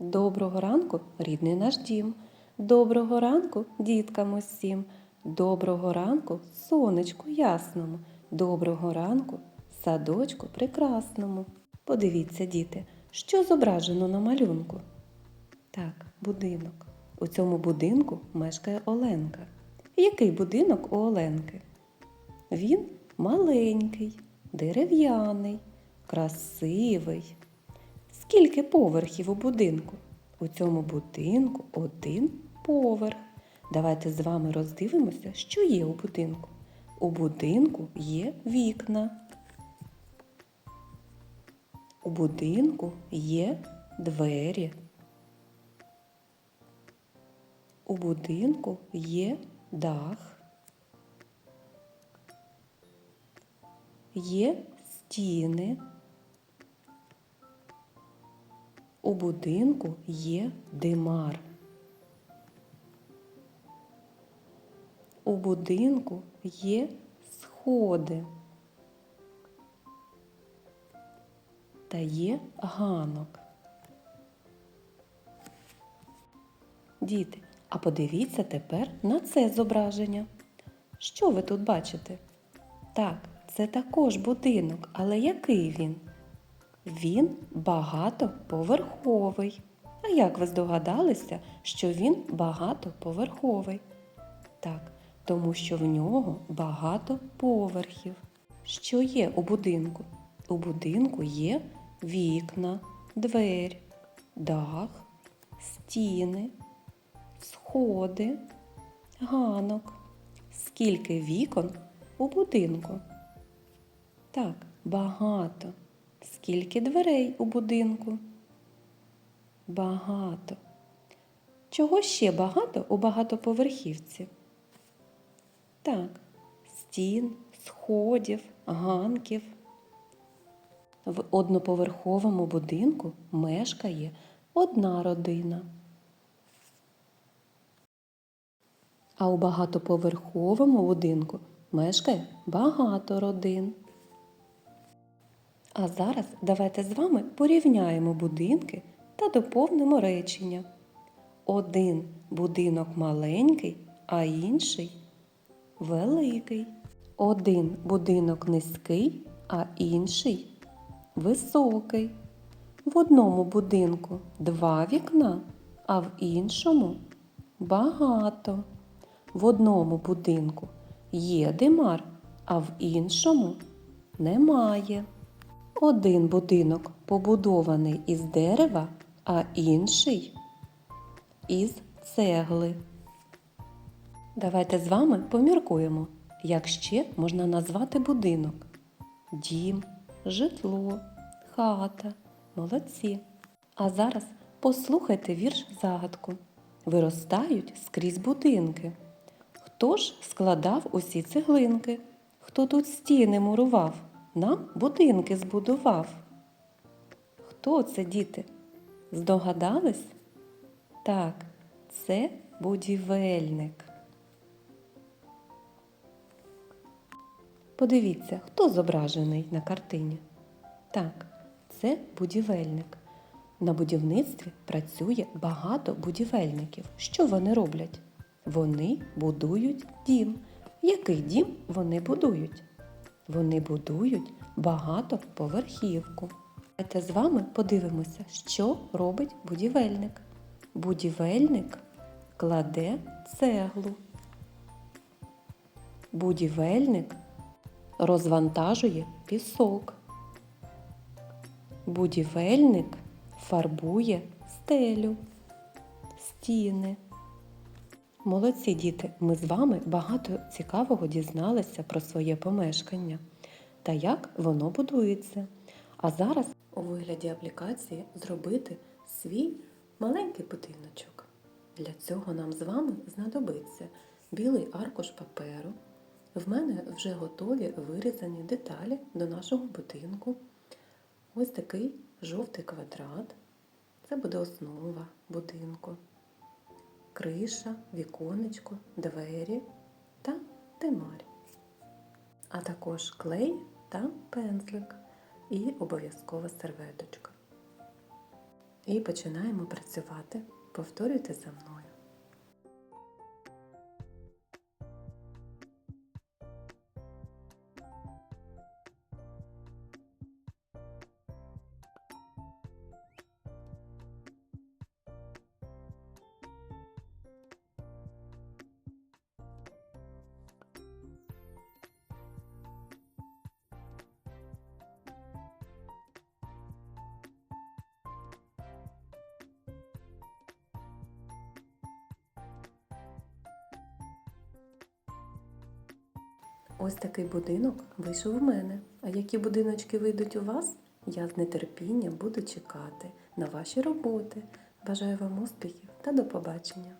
Доброго ранку, рідний наш дім. Доброго ранку, діткам усім. Доброго ранку, сонечку ясному. Доброго ранку, садочку прекрасному. Подивіться, діти, що зображено на малюнку. Так, будинок. У цьому будинку мешкає Оленка. Який будинок у Оленки? Він маленький, дерев'яний, красивий. Скільки поверхів у будинку? У цьому будинку один поверх. Давайте з вами роздивимося, що є у будинку. У будинку є вікна. У будинку є двері. У будинку є дах. Є стіни. У будинку є димар. У будинку є сходи. Та є ганок. Діти, а подивіться тепер на це зображення. Що ви тут бачите? Так, це також будинок, але який він? Він багатоповерховий. А як ви здогадалися, що він багатоповерховий? Так, тому що в нього багато поверхів. Що є у будинку? У будинку є вікна, двері, дах, стіни, сходи, ганок. Скільки вікон у будинку? Так, багато. Скільки дверей у будинку? Багато. Чого ще багато у багатоповерхівці? Так, стін, сходів, ганків. В одноповерховому будинку мешкає одна родина. А у багатоповерховому будинку мешкає багато родин. А зараз давайте з вами порівняємо будинки та доповнимо речення. Один будинок маленький, а інший великий. Один будинок низький, а інший високий. В одному будинку два вікна, а в іншому багато. В одному будинку є димар, а в іншому немає. Один будинок побудований із дерева, а інший із цегли. Давайте з вами поміркуємо, як ще можна назвати будинок: дім, житло, хата, молодці. А зараз послухайте вірш загадку. Виростають скрізь будинки. Хто ж складав усі цеглинки? Хто тут стіни мурував? Нам будинки збудував. Хто це, діти? Здогадались? Так, це будівельник. Подивіться, хто зображений на картині. Так, це будівельник. На будівництві працює багато будівельників. Що вони роблять? Вони будують дім. Який дім вони будують? Вони будують багатоповерхівку. Давайте з вами подивимося, що робить будівельник. Будівельник кладе цеглу. Будівельник розвантажує пісок. Будівельник фарбує стелю, стіни. Молодці діти, ми з вами багато цікавого дізналися про своє помешкання та як воно будується. А зараз у вигляді аплікації зробити свій маленький будиночок. Для цього нам з вами знадобиться білий аркуш паперу. В мене вже готові вирізані деталі до нашого будинку. Ось такий жовтий квадрат. Це буде основа будинку криша, віконечко, двері та тимар. А також клей та пензлик і обов'язкова серветочка. І починаємо працювати. Повторюйте за мною. Ось такий будинок вийшов у мене. А які будиночки вийдуть у вас? Я з нетерпінням буду чекати на ваші роботи. Бажаю вам успіхів та до побачення!